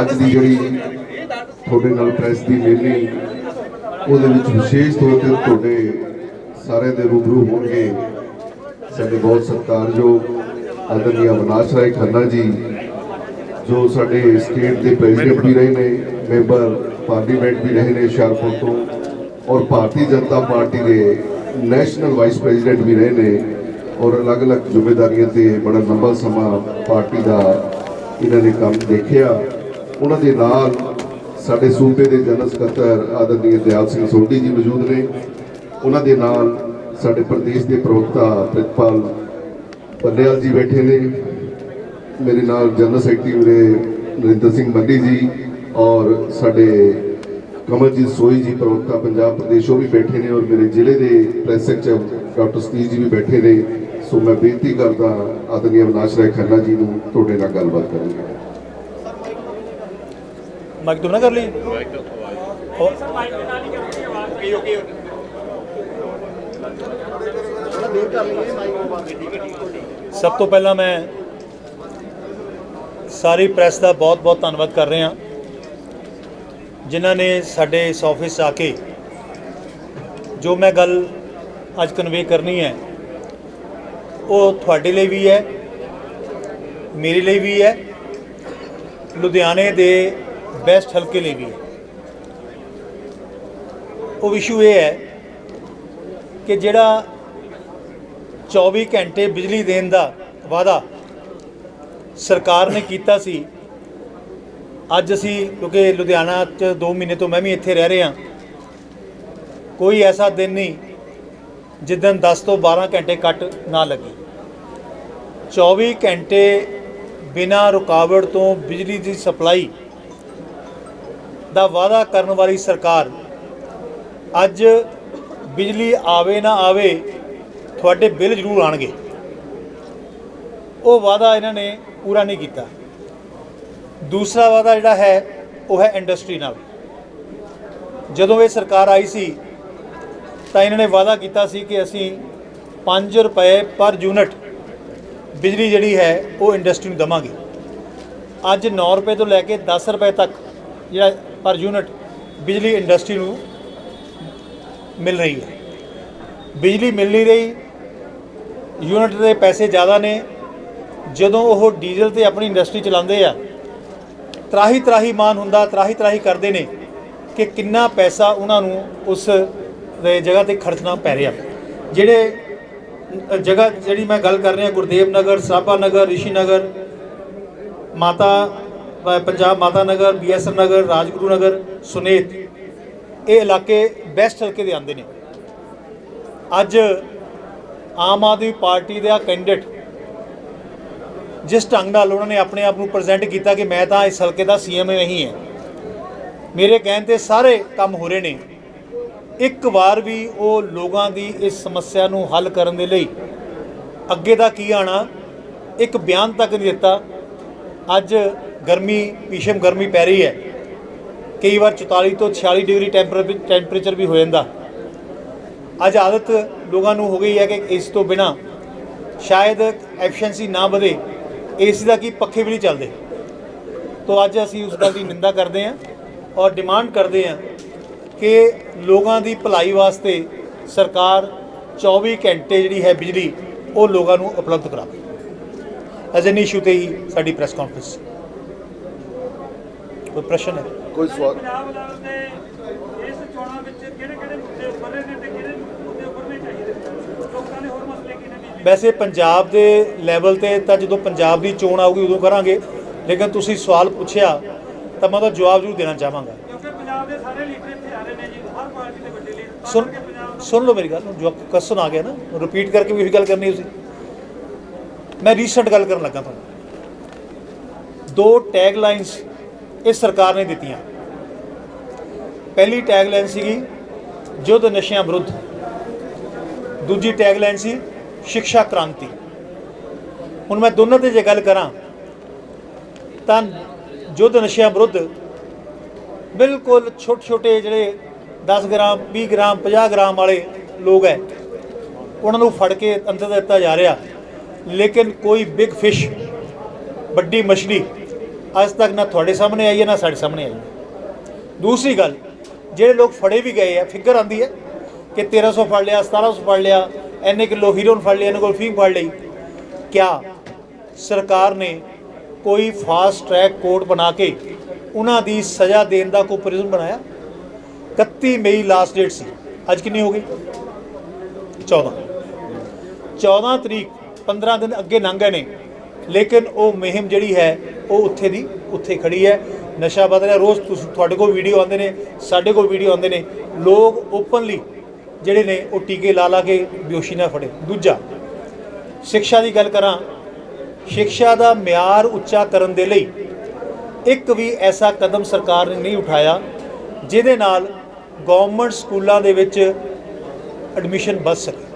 ਅੱਜ ਦੀ ਜਿਹੜੀ ਤੁਹਾਡੇ ਨਾਲ ਪ੍ਰੈਸ ਦੀ ਮੇਲੀ, ਉਹਦੇ ਵਿੱਚ ਵਿਸ਼ੇਸ਼ ਤੌਰ ਤੇ ਤੁਹਾਡੇ ਸਾਰਿਆਂ ਦੇ ਰੂਬਰੂ ਹੋਣਗੇ। ਸਾਡੇ ਬਹੁਤ ਸਤਿਕਾਰਯੋਗ ਆਦਰਨੀ ਅਵਨਾਸ਼ ਰਾਏ ਖੰਨਾ ਜੀ, ਜੋ ਸਾਡੇ ਸਟੇਟ ਦੇ ਪ੍ਰੈਜ਼ੀਡੈਂਟ ਵੀ ਰਹੇ ਨੇ ਮੈਂਬਰ ਪਾਰਲੀਮੈਂਟ ਵੀ ਰਹੇ ਨੇ ਹੁਸ਼ਿਆਰਪੁਰ ਤੋਂ, ਔਰ ਭਾਰਤੀ ਜਨਤਾ ਪਾਰਟੀ ਦੇ ਨੈਸ਼ਨਲ ਵਾਈਸ ਪ੍ਰੈਜ਼ੀਡੈਂਟ ਵੀ ਰਹੇ ਨੇ, ਔਰ ਅਲੱਗ-ਅਲੱਗ ਜ਼ਿੰਮੇਵਾਰੀਆਂ ਤੇ ਬੜਾ ਲੰਬਾ ਸਮਾਂ ਪਾਰਟੀ ਦਾ ਇਹਨਾਂ ਨੇ ਕੰਮ ਦੇਖਿਆ। ਉਹਨਾਂ ਦੇ ਨਾਲ ਸਾਡੇ ਸੂਬੇ ਦੇ ਜਨਰਲ ਸਕੱਤਰ ਆਦਰਨੀय ਦਿਆਲ ਸਿੰਘ ਸੋਢੀ ਜੀ ਮੌਜੂਦ ਨੇ। ਉਹਨਾਂ ਦੇ ਨਾਲ ਸਾਡੇ ਪ੍ਰਦੇਸ਼ ਦੇ ਪ੍ਰਵਕਤਾ ਪ੍ਰਿਤਪਾਲ ਪੰਡਿਆਲ ਜੀ ਬੈਠੇ ਨੇ। ਮੇਰੇ ਨਾਲ ਜਨਰਲ ਸੈਕਟਰੀ ਮੇਰੇ ਨਰਿੰਦਰ ਸਿੰਘ ਮੱਲੀ ਜੀ ਔਰ ਸਾਡੇ ਕਮਲਜੀਤ ਸੋਈ ਜੀ ਪ੍ਰਵਕਤਾ ਪੰਜਾਬ ਪ੍ਰਦੇਸ਼, ਉਹ ਵੀ ਬੈਠੇ ਨੇ ਔਰ ਮੇਰੇ ਜ਼ਿਲ੍ਹੇ ਦੇ ਪ੍ਰੈਸ ਸੈਕਟਰ ਡਾਕਟਰ ਸਤੀਸ਼ ਜੀ ਵੀ ਬੈਠੇ ਨੇ। ਸੋ ਮੈਂ ਬੇਨਤੀ ਕਰਦਾ ਆਦਰਨੀय ਅਵਨਾਸ਼ ਰਾਏ ਖੰਨਾ ਜੀ ਨੂੰ ਤੁਹਾਡੇ ਨਾਲ ਗੱਲਬਾਤ ਕਰਨ ਲਈ ਮਾਈਕ ਤੋਂ ਨਾ ਕਰ ਲਈ ਉਹ- ਸਭ ਤੋਂ ਪਹਿਲਾਂ ਮੈਂ ਸਾਰੀ ਪ੍ਰੈਸ ਦਾ ਬਹੁਤ-ਬਹੁਤ ਧੰਨਵਾਦ ਕਰ ਰਿਹਾ। ਜਿਨ੍ਹਾਂ ਨੇ ਸਾਡੇ ਇਸ ਆਫਿਸ 'ਚ ਆ ਕੇ ਜੋ ਮੈਂ ਗੱਲ ਅੱਜ ਕਨਵੇ ਕਰਨੀ ਹੈ, ਉਹ ਤੁਹਾਡੇ ਲਈ ਵੀ ਹੈ, ਮੇਰੇ ਲਈ ਵੀ ਹੈ। ਲੁਧਿਆਣੇ ਦੇ ਬੈਸਟ ਹਲਕੇ ਲਈ ਵੀ ਹੈ। ਉਹ ਇਸ਼ੂ ਇਹ ਹੈ ਕਿ ਜਿਹੜਾ 24 ਘੰਟੇ ਬਿਜਲੀ ਦੇਣ ਦਾ ਵਾਅਦਾ ਸਰਕਾਰ ਨੇ ਕੀਤਾ ਸੀ, ਅੱਜ ਅਸੀਂ, ਕਿਉਂਕਿ ਲੁਧਿਆਣਾ 'ਚ 2 ਮਹੀਨੇ ਤੋਂ ਮੈਂ ਵੀ ਇੱਥੇ ਰਹਿ ਰਿਹਾ, ਕੋਈ ਐਸਾ ਦਿਨ ਨਹੀਂ ਜਿੱਦਨ 10 ਤੋਂ 12 ਘੰਟੇ ਕੱਟ ਨਾ ਲੱਗੇ। 24 ਘੰਟੇ ਬਿਨਾਂ ਰੁਕਾਵਟ ਤੋਂ ਬਿਜਲੀ ਦੀ ਸਪਲਾਈ ਦਾ ਵਾਅਦਾ ਕਰਨ ਵਾਲੀ ਸਰਕਾਰ, ਅੱਜ ਬਿਜਲੀ ਆਵੇ ਨਾ ਆਵੇ, ਤੁਹਾਡੇ ਬਿੱਲ ਜ਼ਰੂਰ ਆਣਗੇ। ਉਹ ਵਾਅਦਾ ਇਹਨਾਂ ਨੇ ਪੂਰਾ ਨਹੀਂ ਕੀਤਾ। ਦੂਸਰਾ ਵਾਅਦਾ ਜਿਹੜਾ ਹੈ, ਉਹ ਹੈ ਇੰਡਸਟਰੀ ਨਾਲ। ਜਦੋਂ ਇਹ ਸਰਕਾਰ ਆਈ ਸੀ, ਤਾਂ ਇਹਨਾਂ ਨੇ ਵਾਅਦਾ ਕੀਤਾ ਸੀ ਕਿ ਅਸੀਂ 5 ਰੁਪਏ ਪਰ ਯੂਨਿਟ ਬਿਜਲੀ ਜਿਹੜੀ ਹੈ, ਉਹ ਇੰਡਸਟਰੀ ਨੂੰ ਦਵਾਂਗੇ। ਅੱਜ 9 ਰੁਪਏ ਤੋਂ ਲੈ ਕੇ 10 ਰੁਪਏ ਤੱਕ ਜਿਹੜਾ ਪਰ ਯੂਨਿਟ ਬਿਜਲੀ ਇੰਡਸਟਰੀ ਨੂੰ ਮਿਲ ਰਹੀ ਹੈ। ਬਿਜਲੀ ਮਿਲ ਨਹੀਂ ਰਹੀ, ਯੂਨਿਟ ਦੇ ਪੈਸੇ ਜ਼ਿਆਦਾ ਨੇ। ਜਦੋਂ ਉਹ ਡੀਜ਼ਲ ਤੇ ਆਪਣੀ ਇੰਡਸਟਰੀ ਚਲਾਉਂਦੇ ਆ, ਤਰਾਹੀ ਤਰਾਹੀ ਮਾਨ ਹੁੰਦਾ, ਤਰਾਹੀ ਤਰਾਹੀ ਕਰਦੇ ਨੇ ਕਿ ਕਿੰਨਾ ਪੈਸਾ ਉਹਨਾਂ ਨੂੰ ਉਸ ਦੇ ਜਗ੍ਹਾ ਤੇ ਖਰਚਣਾ ਪੈ ਰਿਹਾ। ਜਿਹੜੇ ਜਗ੍ਹਾ ਜਿਹੜੀ ਮੈਂ ਗੱਲ ਕਰ ਰਿਹਾ, ਗੁਰਦੇਵ ਨਗਰ ਸਰਾਭਾ ਨਗਰ, ਰਿਸ਼ੀ ਨਗਰ, ਮਾਤਾ ਪੰਜਾਬ ਮਾਤਾ ਨਗਰ ਬੀਐਸਐਫ ਨਗਰ, ਰਾਜਗੁਰੂ ਨਗਰ ਸੁਨੇਤ ਇਹ ਇਲਾਕੇ ਬੈਸਟ ਹਲਕੇ ਦੇ ਆਉਂਦੇ ਨੇ। ਅੱਜ ਆਮ ਆਦਮੀ ਪਾਰਟੀ ਦਾ ਕੈਂਡੀਡੇਟ ਜਿਸ ਢੰਗ ਨਾਲ ਉਹਨਾਂ ਨੇ ਆਪਣੇ ਆਪ ਨੂੰ ਪ੍ਰੈਜ਼ੈਂਟ ਕੀਤਾ ਕਿ ਮੈਂ ਤਾਂ ਇਸ ਹਲਕੇ ਦਾ ਸੀਐਮ ਨਹੀਂ ਹੈ। ਮੇਰੇ ਕਹਿਣ ਤੇ ਸਾਰੇ ਕੰਮ ਹੋ ਰਹੇ ਨੇ। ਇੱਕ ਵਾਰ ਵੀ ਉਹ ਲੋਕਾਂ ਦੀ ਇਸ ਸਮੱਸਿਆ ਨੂੰ ਹੱਲ ਕਰਨ ਦੇ ਲਈ ਅੱਗੇ ਦਾ ਕੀ ਆਣਾ, ਇੱਕ ਬਿਆਨ ਤੱਕ ਨਹੀਂ ਦਿੱਤਾ। ਅੱਜ ਗਰਮੀ, ਭੀਸ਼ਮ ਗਰਮੀ ਪੈ ਰਹੀ ਹੈ। ਕਈ ਵਾਰ 44 ਤੋਂ 46 ਡਿਗਰੀ ਟੈਂਪਰੇ- ਟੈਂਪਰੇਚਰ ਵੀ ਹੋ ਜਾਂਦਾ। ਅੱਜ ਆਦਤ ਲੋਕਾਂ ਨੂੰ ਹੋ ਗਈ ਹੈ ਕਿ ਇਸ ਤੋਂ ਬਿਨਾ ਸ਼ਾਇਦ ਐਫੀਸ਼ੀਐਂਸੀ ਨਾ ਵਧੇ, ਏਸੀ ਦਾ ਕੀ ਪੱਖੇ ਵੀ ਨਹੀਂ ਚੱਲਦੇ। ਤੋਂ ਅੱਜ ਅਸੀਂ ਉਸ ਗੱਲ ਦੀ ਨਿੰਦਾ ਕਰਦੇ ਹਾਂ ਔਰ ਡਿਮਾਂਡ ਕਰਦੇ ਹਾਂ ਕਿ ਲੋਕਾਂ ਦੀ ਭਲਾਈ ਵਾਸਤੇ ਸਰਕਾਰ 24 ਘੰਟੇ ਜਿਹੜੀ ਹੈ ਬਿਜਲੀ ਉਹ ਲੋਕਾਂ ਨੂੰ ਉਪਲਬਧ ਕਰਾਵੇ। ਅਜੇ ਨਹੀਂ ਇਸ਼ੂ ਤੇ ਹੀ ਸਾਡੀ ਪ੍ਰੈਸ ਕਾਨਫਰੰਸ ਕੋਈ ਪ੍ਰਸ਼ਨ ਹੈ? ਕੋਈ ਸਵਾਲ ਪੰਜਾਬ ਲੈਵਲ ਤੇ ਇਸ ਚੋਣਾਂ ਵਿੱਚ ਕਿਹੜੇ ਕਿਹੜੇ ਮੁੱਦੇ ਉੱਭਰਨੇ ਨੇ ਤੇ ਕਿਹੜੇ ਮੁੱਦੇ ਉੱਭਰਨੇ ਚਾਹੀਦੇ? ਨੇ? ਲੋਕਾਂ ਦੇ ਹੋਰ ਮਸਲੇ ਕੀ ਨੇ ਬੀਜੇਪੀ ਵੈਸੇ ਪੰਜਾਬ ਦੇ ਲੈਵਲ ਤੇ ਤਾਂ ਜਦੋਂ ਪੰਜਾਬ ਦੀ ਚੋਣ ਆਊਗੀ ਉਦੋਂ ਕਰਾਂਗੇ। ਲੇਕਿਨ ਤੁਸੀਂ ਸਵਾਲ ਪੁੱਛਿਆ ਤਾਂ ਮੈਂ ਉਹਦਾ ਜਵਾਬ ਜ਼ਰੂਰ ਦੇਣਾ ਚਾਹਾਂਗਾ। ਕਿਉਂਕਿ ਪੰਜਾਬ ਦੇ ਸਾਰੇ ਲੀਡਰ ਇੱਥੇ ਆ ਰਹੇ ਨੇ ਜੀ। ਹਰ ਪਾਰਟੀ ਦੇ ਵੱਡੇ ਲੀਡਰ। ਤਾਂ ਸੁਣ ਸੁਣ ਲਓ ਮੇਰੀ ਗੱਲ ਜੋ ਕਸਨ ਆ ਗਿਆ ਨਾ ਰਿਪੀਟ ਕਰਕੇ ਵੀ ਉਹੀ ਗੱਲ ਕਰਨੀ ਸੀ ਮੈਂ ਰੀਸੈਂਟ ਗੱਲ ਕਰਨ ਲੱਗਾ ਤੁਹਾਨੂੰ। ਦੋ ਟੈਗ ਲਾਈਨਸ ਇਸ ਸਰਕਾਰ ਨੇ ਦਿੱਤੀਆਂ। ਪਹਿਲੀ ਟੈਗ ਲਾਈਨ ਸੀਗੀ ਯੁੱਧ ਨਸ਼ਿਆਂ ਵਿਰੁੱਧ। ਦੂਜੀ ਟੈਗ ਲਾਈਨ ਸੀ ਸਿੱਖਿਆ ਕ੍ਰਾਂਤੀ। ਹੁਣ ਮੈਂ ਦੋਨਾਂ ਤੇ ਜੇ ਗੱਲ ਕਰਾਂ, ਤਾਂ ਯੁੱਧ ਨਸ਼ਿਆਂ ਵਿਰੁੱਧ ਬਿਲਕੁਲ ਛੋਟੇ ਛੋਟੇ ਜਿਹੜੇ 10 ਗ੍ਰਾਮ 20 ਗ੍ਰਾਮ 50 ਗ੍ਰਾਮ ਵਾਲੇ ਲੋਕ ਹੈ, ਉਹਨਾਂ ਨੂੰ ਫੜ ਕੇ ਅੰਦਰ ਦਿੱਤਾ ਜਾ ਰਿਹਾ। ਲੇਕਿਨ ਕੋਈ ਬਿਗ ਫਿਸ਼ ਵੱਡੀ ਮਛਲੀ ਅੱਜ ਤੱਕ ਨਾ ਤੁਹਾਡੇ ਸਾਹਮਣੇ ਆਈ ਹੈ, ਨਾ ਸਾਡੇ ਸਾਹਮਣੇ ਆਈ ਹੈ। ਦੂਸਰੀ ਗੱਲ, ਜਿਹੜੇ ਲੋਕ ਫੜੇ ਵੀ ਗਏ ਆ ਫਿਗਰ ਆਂਦੀ ਹੈ ਕਿ 1300 ਫੜ ਲਿਆ 1700 ਫੜ ਲਿਆ ਐਨੇ ਕਿਲੋ ਹੀਰੋਨ ਫੜ ਲਿਆ ਇਹਨਾਂ ਕੋਲ ਫੀਮ ਫੜ ਲਈ। ਕਿਆ ਸਰਕਾਰ ਨੇ ਕੋਈ ਫਾਸਟ ਟਰੈਕ ਕੋਰਟ ਬਣਾ ਕੇ ਉਹਨਾਂ ਦੀ ਸਜ਼ਾ ਦੇਣ ਦਾ ਕੋਈ ਪ੍ਰਿਜ਼ਮ ਬਣਾਇਆ? 31 ਮਈ ਲਾਸਟ ਡੇਟ ਸੀ। ਅੱਜ ਕਿੰਨੀ ਹੋ ਗਈ? 14 14 ਤਰੀਕ 15 ਦਿਨ ਅੱਗੇ ਲੰਘ ਗਏ ਨੇ। ਲੇਕਿਨ ਉਹ ਮੁਹਿੰਮ ਜਿਹੜੀ ਹੈ, ਉਹ ਉੱਥੇ ਦੀ ਉੱਥੇ ਖੜੀ ਹੈ। ਨਸ਼ਾ ਵੱਧ ਰਿਹਾ। ਰੋਜ਼ ਤੁਸੀਂ ਤੁਹਾਡੇ ਕੋਲ ਵੀਡੀਓ ਆਉਂਦੇ ਨੇ, ਸਾਡੇ ਕੋਲ ਵੀਡੀਓ ਆਉਂਦੇ ਨੇ। ਲੋਕ ਓਪਨਲੀ ਜਿਹੜੇ ਨੇ, ਉਹ ਟੀਕੇ ਲਾ ਲਾ ਕੇ ਬੇਹੋਸ਼ੀ ਨਾ ਫੜੇ। ਦੂਜਾ, ਸਿੱਖਿਆ ਦੀ ਗੱਲ ਕਰਾਂ। ਸਿੱਖਿਆ ਦਾ ਮਿਆਰ ਉੱਚਾ ਕਰਨ ਦੇ ਲਈ ਇੱਕ ਵੀ ਐਸਾ ਕਦਮ ਸਰਕਾਰ ਨੇ ਨਹੀਂ ਉਠਾਇਆ, ਜਿਹਦੇ ਨਾਲ ਗਵਰਨਮੈਂਟ ਸਕੂਲਾਂ ਦੇ ਵਿੱਚ ਐਡਮਿਸ਼ਨ ਵੱਧ ਸਕੇ।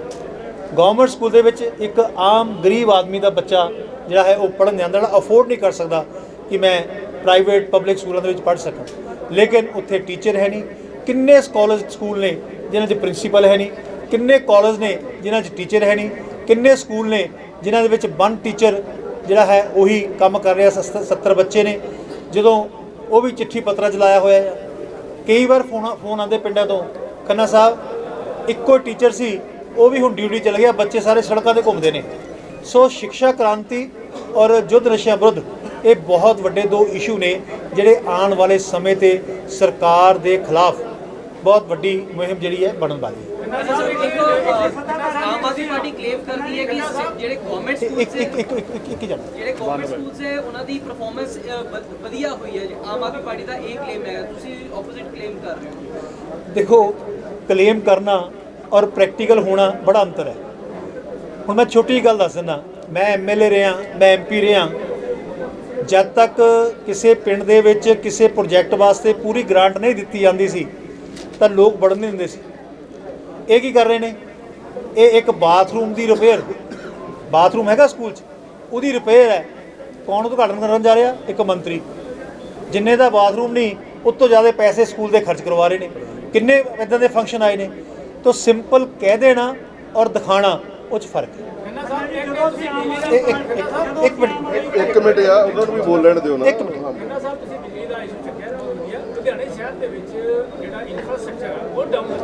ਗਵਰਨਮੈਂਟ ਸਕੂਲ ਦੇ ਵਿੱਚ ਇੱਕ ਆਮ ਗਰੀਬ ਆਦਮੀ ਦਾ ਬੱਚਾ ਜਿਹੜਾ ਹੈ ਉਹ ਪੜ੍ਹਨ ਜਾਂਦਾ ਜਿਹੜਾ ਅਫੋਰਡ ਨਹੀਂ ਕਰ ਸਕਦਾ ਕਿ ਮੈਂ ਪ੍ਰਾਈਵੇਟ ਪਬਲਿਕ ਸਕੂਲਾਂ ਦੇ ਵਿੱਚ ਪੜ੍ਹ ਸਕਾਂ। ਲੇਕਿਨ ਉੱਥੇ ਟੀਚਰ ਹੈ ਨਹੀਂ। ਕਿੰਨੇ ਕਾਲਜ ਸਕੂਲ ਨੇ ਜਿਨ੍ਹਾਂ 'ਚ ਪ੍ਰਿੰਸੀਪਲ ਹੈ ਨਹੀਂ? ਕਿੰਨੇ ਕਾਲਜ ਨੇ ਜਿਨ੍ਹਾਂ 'ਚ ਟੀਚਰ ਹੈ ਨਹੀਂ? ਕਿੰਨੇ ਸਕੂਲ ਨੇ ਜਿਨ੍ਹਾਂ ਦੇ ਵਿੱਚ ਵਨ ਟੀਚਰ ਜਿਹੜਾ ਹੈ ਉਹੀ ਕੰਮ ਕਰ ਰਿਹਾ 70 ਬੱਚੇ ਨੇ। ਜਦੋਂ ਉਹ ਵੀ ਚਿੱਠੀ ਪੱਤਰਾ ਚਲਾਇਆ ਹੋਇਆ ਹੈ। ਕਈ ਵਾਰ ਫੋਨ ਫੋਨ ਆਉਂਦੇ ਪਿੰਡਾਂ ਤੋਂ, ਖੰਨਾ ਸਾਹਿਬ, ਇੱਕੋ ਟੀਚਰ ਸੀ, ਉਹ ਵੀ ਹੁਣ ਡਿਊਟੀ ਚਲ ਗਿਆ, ਬੱਚੇ ਸਾਰੇ ਸੜਕਾਂ ਤੇ ਘੁੰਮਦੇ ਨੇ। ਸੋ ਸਿੱਖਿਆ ਕ੍ਰਾਂਤੀ ਔਰ ਯੁੱਧ ਨਸ਼ਿਆਂ ਵਿਰੁੱਧ ਇਹ ਬਹੁਤ ਵੱਡੇ ਦੋ ਇਸ਼ੂ ਨੇ ਜਿਹੜੇ ਆਉਣ ਵਾਲੇ ਸਮੇਂ ਤੇ ਸਰਕਾਰ ਦੇ ਖਿਲਾਫ ਬਹੁਤ ਵੱਡੀ ਮੁਹਿੰਮ ਜਿਹੜੀ ਹੈ ਬਣਨ ਵਾਲੀ ਹੈ। ਸਰ ਦੇਖੋ ਆਮ ਆਦਮੀ ਪਾਰਟੀ ਕਲੇਮ ਕਰਦੀ ਹੈ ਕਿ ਸ- ਜਿਹੜੇ ਗਵਰਨਮੈਂਟ ਇੱਕ ਸਕੂਲਸ ਇੱਕ ਹੈ ਇੱਕ ਇੱਕ ਇੱਕ- ਇੱਕ ਹੀ ਜਣਾ। ਜਿਹੜੇ ਗਵਰਨਮੈਂਟ ਸਕੂਲਸ ਹੈ ਉਹਨਾਂ ਦੀ ਪਰਫਾਰਮੈਂਸ ਵਧੀਆ ਹੋਈ ਹੈ। ਆਮ ਆਦਮੀ ਪਾਰਟੀ ਦਾ ਇਹ ਕਲੇਮ ਹੈ ਤੁਸੀਂ ਆਪੋਜ਼ਿਟ ਕਲੇਮ ਕਰ ਰਹੇ ਹੋ। ਦੇਖੋ ਕਲੇਮ ਕਰਨਾ ਔਰ ਪ੍ਰੈਕਟੀਕਲ ਹੋਣਾ ਬੜਾ ਅੰਤਰ ਹੈ। ਹੁਣ ਮੈਂ ਛੋਟੀ ਜਿਹੀ ਗੱਲ ਦੱਸ ਦਿੰਦਾ। ਮੈਂ ਐਮਐਲਏ ਰਿਹਾ, ਮੈਂ ਐਮਪੀ ਰਿਹਾ। ਜਦ ਤੱਕ ਕਿਸੇ ਪਿੰਡ ਦੇ ਵਿੱਚ ਕਿਸੇ ਪ੍ਰੋਜੈਕਟ ਵਾਸਤੇ ਪੂਰੀ ਗ੍ਰਾਂਟ ਨਹੀਂ ਦਿੱਤੀ ਜਾਂਦੀ ਸੀ, ਤਾਂ ਲੋਕ ਵੜਨ ਨਹੀਂ ਦਿੰਦੇ ਸੀ। ਇਹ ਕੀ ਕਰ ਰਹੇ ਨੇ? ਇਹ ਇੱਕ ਬਾਥਰੂਮ ਦੀ ਰਿਪੇਅਰ ਬਾਥਰੂਮ ਹੈਗਾ ਸਕੂਲ 'ਚ। ਉਹਦੀ ਰਿਪੇਅਰ ਹੈ। ਕੌਣ ਉਦਘਾਟਨ ਕਰਨ ਜਾ ਰਿਹਾ? ਇੱਕ ਮੰਤਰੀ। ਜਿੰਨੇ ਦਾ ਬਾਥਰੂਮ ਨਹੀਂ, ਉਸ ਤੋਂ ਜ਼ਿਆਦਾ ਪੈਸੇ ਸਕੂਲ ਦੇ ਖਰਚ ਕਰਵਾ ਰਹੇ ਨੇ। ਕਿੰਨੇ ਇਦਾਂ ਦੇ ਫੰਕਸ਼ਨ ਆਏ ਨੇ? ਤਾਂ ਸਿੰਪਲ ਕਹਿ ਦੇਣਾ ਔਰ ਦਿਖਾਣਾ। ਉਹ 'ਚ ਫ਼ਰਕ ਹੈ। ਜਦੋਂ ਅਸੀਂ ਆਮ ਇਹ ਇੱਕ ਇੱਕ- ਇੱਕ ਮਿੰਟ ਇੱਕ ਮਿੰਟ। ਆ ਉਹਨਾਂ ਨੂੰ ਵੀ ਬੋਲਣ ਦਿਓ ਨਾ। ਇੱਕ ਮਿੰਟ। ਹਾਂ। ਕਹਿੰਦਾ ਸਾਹਿਬ ਤੁਸੀਂ ਦਿੱਲੀ ਦਾ ਇਸ਼ੂ ਚੱਕਿਆ ਨਾ ਉਹ ਵਧੀਆ ਲੁਧਿਆਣੇ ਸ਼ਹਿਰ ਦੇ ਵਿੱਚ ਜਿਹੜਾ ਇਨਫਰਾਸਟ੍ਰਕਚਰ ਹੈ ਉਹ ਡਾਊਨ ਹੈ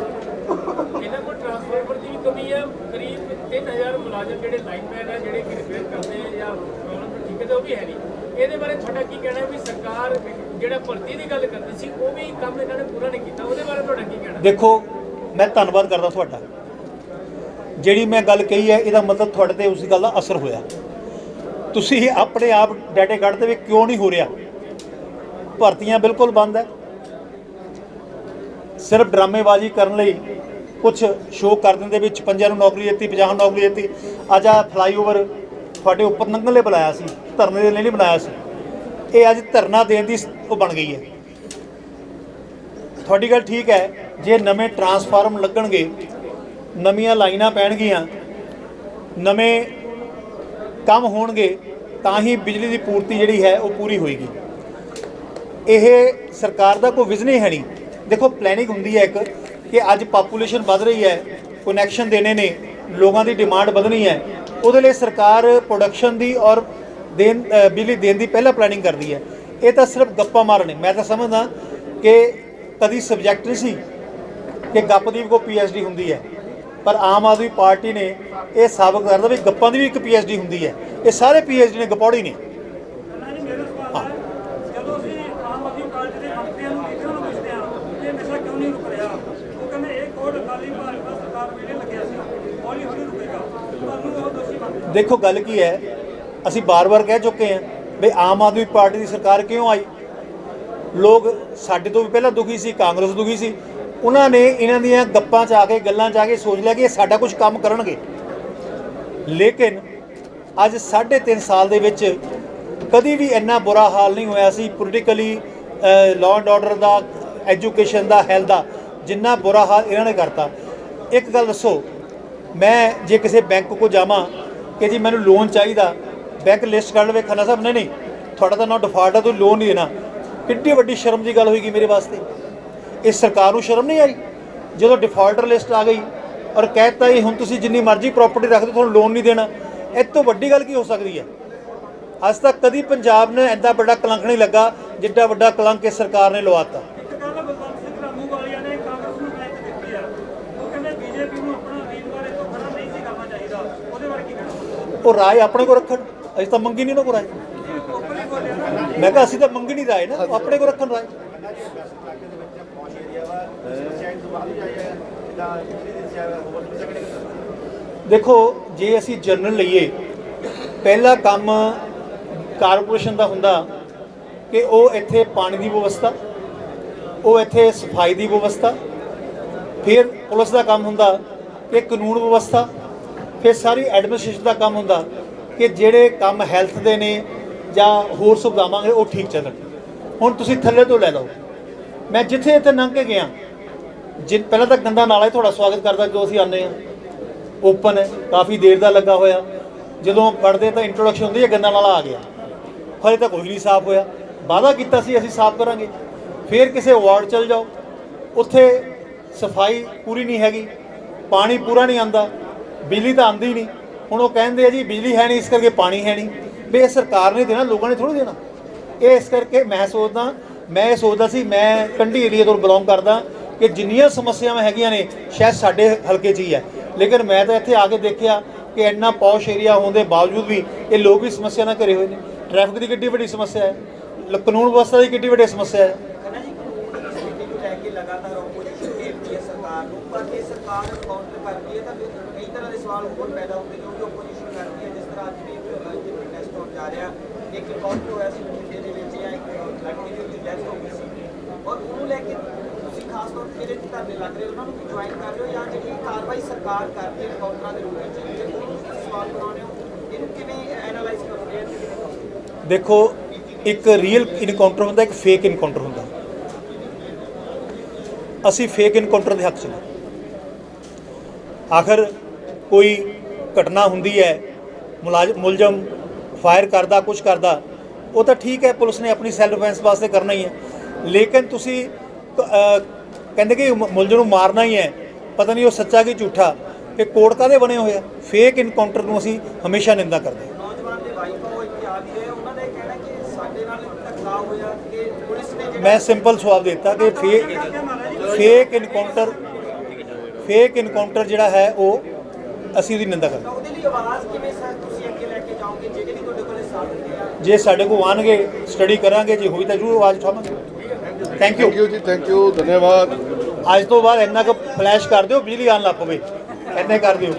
ਇਹਨਾਂ ਕੋਲ ਟਰਾਂਸਫਾਰਮਰ ਦੀ ਵੀ ਕਮੀ ਹੈ ਕਰੀਬ 3000 ਮੁਲਾਜ਼ਮ ਜਿਹੜੇ ਲਾਈਨਮੈਨ ਹੈ ਜਿਹੜੇ ਕਿ ਰਿਪੇਅਰ ਕਰਦੇ ਆ ਜਾਂ ਪ੍ਰੋਬਲਮ ਨੂੰ ਠੀਕ ਕਰਦੇ ਉਹ ਵੀ ਹੈ ਨਹੀਂ। ਇਹਦੇ ਬਾਰੇ ਤੁਹਾਡਾ ਕੀ ਕਹਿਣਾ ਹੈ ਵੀ ਸਰਕਾਰ ਜਿਹੜਾ ਭਰਤੀ ਦੀ ਗੱਲ ਕਰਦੀ ਸੀ ਉਹ ਵੀ ਕੰਮ ਇਹਨਾਂ ਨੇ ਪੂਰਾ ਨਹੀਂ ਕੀਤਾ। ਉਹਦੇ ਬਾਰੇ ਤੁਹਾਡਾ ਕੀ ਕਹਿਣਾ? ਦੇਖੋ ਮੈਂ ਧੰਨਵਾਦ ਕਰਦਾ ਤੁਹਾਡਾ। ਜਿਹੜੀ ਮੈਂ ਗੱਲ ਕਹੀ ਹੈ, ਇਹਦਾ ਮਤਲਬ ਤੁਹਾਡੇ ਤੇ ਉਸ ਗੱਲ ਦਾ ਅਸਰ ਹੋਇਆ। ਤੁਸੀਂ ਆਪਣੇ ਆਪ ਡਾਟੇ ਕੱਢਦੇ ਵੀ ਕਿਉਂ ਨਹੀਂ ਹੋ ਰਿਹਾ? ਭਰਤੀਆਂ ਬਿਲਕੁਲ ਬੰਦ ਹੈ। ਸਿਰਫ ਡਰਾਮੇਬਾਜ਼ੀ ਕਰਨ ਲਈ ਕੁਝ ਸ਼ੋਅ ਕਰ ਦਿੰਦੇ ਵਿੱਚ 56 ਨੂੰ ਨੌਕਰੀ ਦਿੱਤੀ 50 ਨੂੰ ਨੌਕਰੀ ਦਿੱਤੀ। ਅੱਜ ਆ ਫਲਾਈਓਵਰ ਤੁਹਾਡੇ ਉੱਪਰ ਲੰਘਣ ਲਈ ਬੁਲਾਇਆ ਸੀ, ਧਰਨੇ ਦੇ ਲਈ ਨਹੀਂ ਬੁਲਾਇਆ ਸੀ। ਇਹ ਅੱਜ ਧਰਨਾ ਦੇਣ ਦੀ ਉਹ ਬਣ ਗਈ ਹੈ। ਤੁਹਾਡੀ ਗੱਲ ਠੀਕ ਹੈ, ਜੇ ਨਵੇਂ ਟਰਾਂਸਫਾਰਮ ਲੱਗਣਗੇ ਨਵੀਆਂ ਲਾਈਨਾਂ ਪੈਣਗੀਆਂ, ਨਵੇਂ ਕੰਮ ਹੋਣਗੇ, ਤਾਂ ਹੀ ਬਿਜਲੀ ਦੀ ਪੂਰਤੀ ਜਿਹੜੀ ਹੈ ਉਹ ਪੂਰੀ ਹੋਏਗੀ। ਇਹ ਸਰਕਾਰ ਦਾ ਕੋਈ ਵਿਜ਼ਨ ਹੀ ਹੈ ਨਹੀਂ। ਦੇਖੋ ਪਲੈਨਿੰਗ ਹੁੰਦੀ ਹੈ ਇੱਕ ਕਿ ਅੱਜ ਪਾਪੂਲੇਸ਼ਨ ਵੱਧ ਰਹੀ ਹੈ ਕਨੈਕਸ਼ਨ ਦੇਣੇ ਨੇ, ਲੋਕਾਂ ਦੀ ਡਿਮਾਂਡ ਵਧਣੀ ਹੈ। ਉਹਦੇ ਲਈ ਸਰਕਾਰ ਪ੍ਰੋਡਕਸ਼ਨ ਦੀ ਔਰ ਦੇਣ ਬਿਜਲੀ ਦੇਣ ਦੀ ਪਹਿਲਾਂ ਪਲੈਨਿੰਗ ਕਰਦੀ ਹੈ। ਇਹ ਤਾਂ ਸਿਰਫ ਗੱਪਾਂ ਮਾਰਨੇ। ਮੈਂ ਤਾਂ ਸਮਝਦਾ ਕਿ ਕਦੀ ਸਬਜੈਕਟ ਨਹੀਂ ਸੀ ਕਿ ਗੱਪ ਦੀ ਵੀ ਕੋਈ ਪੀਐਚਡੀ ਹੁੰਦੀ ਹੈ। ਪਰ ਆਮ ਆਦਮੀ ਪਾਰਟੀ ਨੇ ਇਹ ਸਾਬਤ ਕਰਦਾ ਵੀ ਗੱਪਾਂ ਦੀ ਵੀ ਇੱਕ ਪੀਐਚਡੀ ਹੁੰਦੀ ਹੈ। ਇਹ ਸਾਰੇ ਪੀਐਚਡੀ ਨੇ ਗਪੌੜੀ ਨੇ। ਮੰਤਰੀਆਂ ਨੂੰ ਦੇਖੋ ਗੱਲ ਕੀ ਹੈ? ਅਸੀਂ ਬਾਰ-ਬਾਰ ਕਹਿ ਚੁੱਕੇ ਹਾਂ ਵੀ ਆਮ ਆਦਮੀ ਪਾਰਟੀ ਦੀ ਸਰਕਾਰ ਕਿਉਂ ਆਈ? ਲੋਕ ਸਾਡੇ ਤੋਂ ਵੀ ਪਹਿਲਾਂ ਦੁਖੀ ਸੀ ਕਾਂਗਰਸ ਦੁਖੀ ਸੀ। ਉਹਨਾਂ ਨੇ ਇਹਨਾਂ ਦੀਆਂ ਗੱਪਾਂ 'ਚ ਆ ਕੇ, ਗੱਲਾਂ 'ਚ ਆ ਕੇ ਸੋਚ ਲਿਆ ਕਿ ਇਹ ਸਾਡਾ ਕੁਝ ਕੰਮ ਕਰਨਗੇ। ਲੇਕਿਨ ਅੱਜ 3.5 ਸਾਲ ਦੇ ਵਿੱਚ ਕਦੀ ਵੀ ਇੰਨਾ ਬੁਰਾ ਹਾਲ ਨਹੀਂ ਹੋਇਆ ਸੀ। ਪੋਲੀਟੀਕਲੀ ਲਾਅ ਐਂਡ ਆਰਡਰ ਦਾ ਐਜੂਕੇਸ਼ਨ ਦਾ ਹੈਲਥ ਦਾ, ਜਿੰਨਾ ਬੁਰਾ ਹਾਲ ਇਹਨਾਂ ਨੇ ਕਰਤਾ। ਇੱਕ ਗੱਲ ਦੱਸੋ, ਮੈਂ ਜੇ ਕਿਸੇ ਬੈਂਕ ਕੋ ਜਾਵਾਂ ਕਿ ਜੀ ਮੈਨੂੰ ਲੋਨ ਚਾਹੀਦਾ ਬੈਂਕ ਲਿਸਟ ਕੱਢ ਲਵੇ, ਖੰਨਾ ਸਾਹਿਬ, ਨਹੀਂ ਨਹੀਂ, ਤੁਹਾਡਾ ਤਾਂ ਨਾ ਡਿਫਾਲਟ ਆ, ਤੁਸੀਂ ਲੋਨ ਨਹੀਂ ਦੇਣਾ। ਕਿੰਨੀ ਵੱਡੀ ਸ਼ਰਮ ਦੀ ਗੱਲ ਹੋਏਗੀ ਮੇਰੇ ਵਾਸਤੇ। ਇਹ ਸਰਕਾਰ ਨੂੰ ਸ਼ਰਮ ਨਹੀਂ ਆਈ? ਜਦੋਂ ਡਿਫਾਲਟਰ ਲਿਸਟ ਆ ਗਈ ਔਰ ਕਹਿਤਾ ਇਹ ਹੁਣ ਤੁਸੀਂ ਜਿੰਨੀ ਮਰਜ਼ੀ ਪ੍ਰਾਪਰਟੀ ਰੱਖ ਦਿਓ ਤੁਹਾਨੂੰ ਲੋਨ ਨਹੀਂ ਦੇਣਾ। ਇਹ ਤੋਂ ਵੱਡੀ ਗੱਲ ਕੀ ਹੋ ਸਕਦੀ ਹੈ? ਅੱਜ ਤੱਕ ਕਦੀ ਪੰਜਾਬ ਨੇ ਐਡਾ ਵੱਡਾ ਕਲੰਕ ਨਹੀਂ ਲੱਗਾ ਜਿੱਡਾ ਵੱਡਾ ਕਲੰਕ ਇਸ ਸਰਕਾਰ ਨੇ ਲਵਾਤਾ। ਉਹ ਆਪਣਾ ਕੀ ਰਾਏ ਆਪਣੇ ਕੋਲ ਰੱਖਣ। ਅਸੀਂ ਤਾਂ ਮੰਗੀ ਨਹੀਂ ਨਾ ਕੋ ਰਾਏ। ਮੈਂ ਕਿਹਾ ਅਸੀਂ ਤਾਂ ਮੰਗੀ ਨਹੀਂ ਰਾਏ ਨਾ ਆਪਣੇ ਕੋਲ ਰੱਖਣ ਰਾਏ। ਦੇਖੋ, ਜੇ ਅਸੀਂ ਜਨਰਲ ਲਈਏ, ਪਹਿਲਾ ਕੰਮ ਕਾਰਪੋਰੇਸ਼ਨ ਦਾ ਹੁੰਦਾ ਕਿ ਉਹ ਇੱਥੇ ਪਾਣੀ ਦੀ ਵਿਵਸਥਾ, ਉਹ ਇੱਥੇ ਸਫ਼ਾਈ ਦੀ ਵਿਵਸਥਾ, ਫਿਰ ਪੁਲਿਸ ਦਾ ਕੰਮ ਹੁੰਦਾ ਕਿ ਕਾਨੂੰਨ ਵਿਵਸਥਾ, ਫਿਰ ਸਾਰੀ ਐਡਮਿਨਿਸਟ੍ਰੇਸ਼ਨ ਦਾ ਕੰਮ ਹੁੰਦਾ ਕਿ ਜਿਹੜੇ ਕੰਮ ਹੈਲਥ ਦੇ ਨੇ ਜਾਂ ਹੋਰ ਸੁਵਿਧਾਵਾਂ ਉਹ ਠੀਕ ਚੱਲਣ। ਹੁਣ ਤੁਸੀਂ ਥੱਲੇ ਤੋਂ ਲੈ ਲਓ। ਮੈਂ ਜਿੱਥੇ ਇੱਥੇ ਲੰਘ ਕੇ ਗਿਆ ਜਿ ਪਹਿਲਾਂ ਤਾਂ ਗੰਦਾ ਨਾਲਾ ਹੀ ਤੁਹਾਡਾ ਸਵਾਗਤ ਕਰਦਾ ਜੋ ਅਸੀਂ ਆਨੇ ਆ ਓਪਨ ਹੈ, ਕਾਫੀ ਦੇਰ ਦਾ ਲੱਗਾ ਹੋਇਆ। ਜਦੋਂ ਪੜਦੇ ਤਾਂ ਇੰਟਰੋਡਕਸ਼ਨ ਹੁੰਦੀ ਹੈ, ਗੰਦਾ ਨਾਲਾ ਆ ਗਿਆ। ਹਲੇ ਤਾਂ ਕੋਈ ਨਹੀਂ ਸਾਫ਼ ਹੋਇਆ। ਵਾਅਦਾ ਕੀਤਾ ਸੀ, ਅਸੀਂ ਸਾਫ਼ ਕਰਾਂਗੇ। ਫਿਰ ਕਿਸੇ ਵਾਰਡ ਚਲ ਜਾਓ। ਉੱਥੇ ਸਫ਼ਾਈ ਪੂਰੀ ਨਹੀਂ ਹੈਗੀ। ਪਾਣੀ ਪੂਰਾ ਨਹੀਂ ਆਂਦਾ ਬਿਜਲੀ ਤਾਂ ਆਂਦੀ ਨਹੀਂ। ਹੁਣ ਉਹ ਕਹਿੰਦੇ ਆ ਜੀ, ਬਿਜਲੀ ਹੈ ਨਹੀਂ, ਇਸ ਕਰਕੇ ਪਾਣੀ ਹੈ ਨਹੀਂ। ਵੀ ਇਹ ਸਰਕਾਰ ਨੇ ਦੇਣਾ, ਲੋਕਾਂ ਨੇ ਥੋੜੀ ਦੇਣਾ। ਇਹ ਇਸ ਕਰਕੇ ਮੈਂ ਸੋਚਦਾ, ਮੈਂ ਇਹ ਸੋਚਦਾ ਸੀ, ਮੈਂ ਕੰਢੀ ਏਰੀਆ ਤੋਂ ਬਿਲੋਂਗ ਕਰਦਾ। ਕਿ ਜਿੰਨੀਆਂ ਸਮੱਸਿਆਵਾਂ ਹੈਗੀਆਂ ਨੇ, ਸ਼ਾਇਦ ਸਾਡੇ ਹਲਕੇ 'ਚ ਹੀ ਹੈ। ਲੇਕਿਨ ਮੈਂ ਤਾਂ ਇੱਥੇ ਆ ਕੇ ਦੇਖਿਆ ਕਿ ਇੰਨਾ ਪੌਸ਼ ਏਰੀਆ ਹੋਣ ਦੇ ਬਾਵਜੂਦ ਵੀ ਇਹ ਲੋਕ ਵੀ ਸਮੱਸਿਆ ਨਾਲ ਘਰੇ ਹੋਏ ਨੇ। ਟ੍ਰੈਫਿਕ ਦੀ ਕਿੱਡੀ ਵੱਡੀ ਸਮੱਸਿਆ ਹੈ। ਕਾਨੂੰਨ ਵਿਵਸਥਾ ਦੀ ਕਿੱਡੀ ਵੱਡੀ ਸਮੱਸਿਆ ਹੈ। ਸਵਾਲ ਹੋਰ ਪੈਦਾ ਹੁੰਦੇ ਨੇ ਆਪੋਜੀਸ਼ਨ ਕਰਦੀ ਹੈ। ਜਿਸ ਤਰ੍ਹਾਂ ਅੱਜ ਵੀ ਪ੍ਰੋਟੈਸਟ ਹੋਣ ਜਾ ਰਿਹਾ, ਇੱਕ ਕਾਊਂਟਰ ਹੋਇਆ ਸੀ ਬਠਿੰਡੇ ਦੇ ਵਿੱਚ ਜਾਂ ਇੱਕ ਲੜਕੀ ਦੀ ਉਹਦੀ ਡੈਥ ਹੋ ਗਈ ਸੀ। ਔਰ ਉਹਨੂੰ ਲੈ ਕੇ ਖਾਸ ਤੌਰ ਤੇ ਜਿਹੜੇ ਧਰਨੇ ਲੱਗ ਰਹੇ, ਉਹਨਾਂ ਨੂੰ ਜੁਆਇਨ ਕਰ ਰਹੇ ਹੋ ਜਾਂ ਜਿਹੜੀ ਕਾਰਵਾਈ ਸਰਕਾਰ ਕਰਦੀ ਹੈ ਕਾਊਂਟਰਾਂ ਦੇ ਰੂਪ ਵਿੱਚ, ਜੇ ਤੁਸੀਂ ਸਵਾਲ ਬਣਾਉਂਦੇ ਹੋ, ਇਹਨੂੰ ਕਿਵੇਂ ਐਨਾਲਾਈਜ਼ ਕਰੋਗੇ ਕਿਵੇਂ ਦੇਖੋ, ਇੱਕ ਰੀਅਲ ਇਨਕਾਊਂਟਰ ਹੁੰਦਾ, ਇੱਕ ਫੇਕ ਇਨਕਾਊਂਟਰ ਹੁੰਦਾ। ਅਸੀਂ ਫੇਕ ਇਨਕਾਊਂਟਰ ਦੇ ਹੱਕ 'ਚ ਨਹੀਂ। ਆਖਰ ਕੋਈ ਘਟਨਾ ਹੁੰਦੀ ਹੈ ਮੁਲਾਜ਼ਮ ਮੁਲਜ਼ਮ ਫਾਇਰ ਕਰਦਾ ਕੁਝ ਕਰਦਾ, ਉਹ ਤਾਂ ਠੀਕ ਹੈ, ਪੁਲਿਸ ਨੇ ਆਪਣੀ ਸੈਲਫ ਡਿਫੈਂਸ ਵਾਸਤੇ ਕਰਨਾ ਹੀ ਹੈ। ਲੇਕਿਨ ਤੁਸੀਂ ਕਹਿੰਦੇ ਕਿ ਮੁਲਜ਼ਮ ਨੂੰ ਮਾਰਨਾ ਹੀ ਹੈ ਪਤਾ ਨਹੀਂ ਉਹ ਸੱਚਾ ਕਿ ਝੂਠਾ ਇਹ ਕੋਡ ਕਾਦੇ ਬਣੇ ਹੋਏ ਆ? ਫੇਕ ਇਨਕਾਊਂਟਰ ਨੂੰ ਅਸੀਂ ਹਮੇਸ਼ਾ ਨਿੰਦਾ ਕਰਦੇ ਹਾਂ। ਨੌਜਵਾਨ ਦੇ ਵਾਈਫ ਆ ਉਹ ਇੱਥੇ ਆ ਵੀ ਰਹੇ ਆ, ਉਹਨਾਂ ਦਾ ਇਹ ਕਹਿਣਾ ਕਿ ਸਾਡੇ ਨਾਲ ਧੱਕਾ ਹੋਇਆ ਕਿ ਪੁਲਿਸ ਨੇ ਜਿਹੜਾ ਮੈਂ ਸਿੰਪਲ ਜਵਾਬ ਦਿੱਤਾ ਕਿ fake fake encounter fake encounter ਜਿਹੜਾ ਹੈ ਉਹ ਅਸੀਂ ਉਹਦੀ ਨਿੰਦਾ ਕਰਦੇ ਤਾਂ ਉਹਦੇ ਲਈ ਆਵਾਜ਼ ਕਿਵੇਂ ਸਰ ਤੁਸੀਂ ਅੱਗੇ ਲੈ ਕੇ ਜਾਓਗੇ? ਜਿਹੜੇ ਵੀ ਤੁਹਾਡੇ ਕੋਲੇ ਸਾਥ ਆ ਜੇ ਸਾਡੇ ਕੋਲ ਆਉਣਗੇ ਸਟੱਡੀ ਕਰਾਂਗੇ ਜੇ ਹੋਈ ਤਾਂ ਜ਼ਰੂਰ ਆਵਾਜ਼ ਉਠਾਵਾਂਗੇ। ਥੈਂਕ ਯੂ ਥੈਂਕ ਯੂ ਜੀ ਥੈਂਕ ਯੂ ਧੰਨਵਾਦ ਅੱਜ ਤੋਂ ਬਾਅਦ ਇੰਨਾ ਕੁ ਫਲੈਸ਼ ਕਰ ਦਿਓ ਬਿਜਲੀ ਆਉਣ ਲੱਗ ਪਵੇ ਇੰਨੇ ਕਰ ਦਿਓ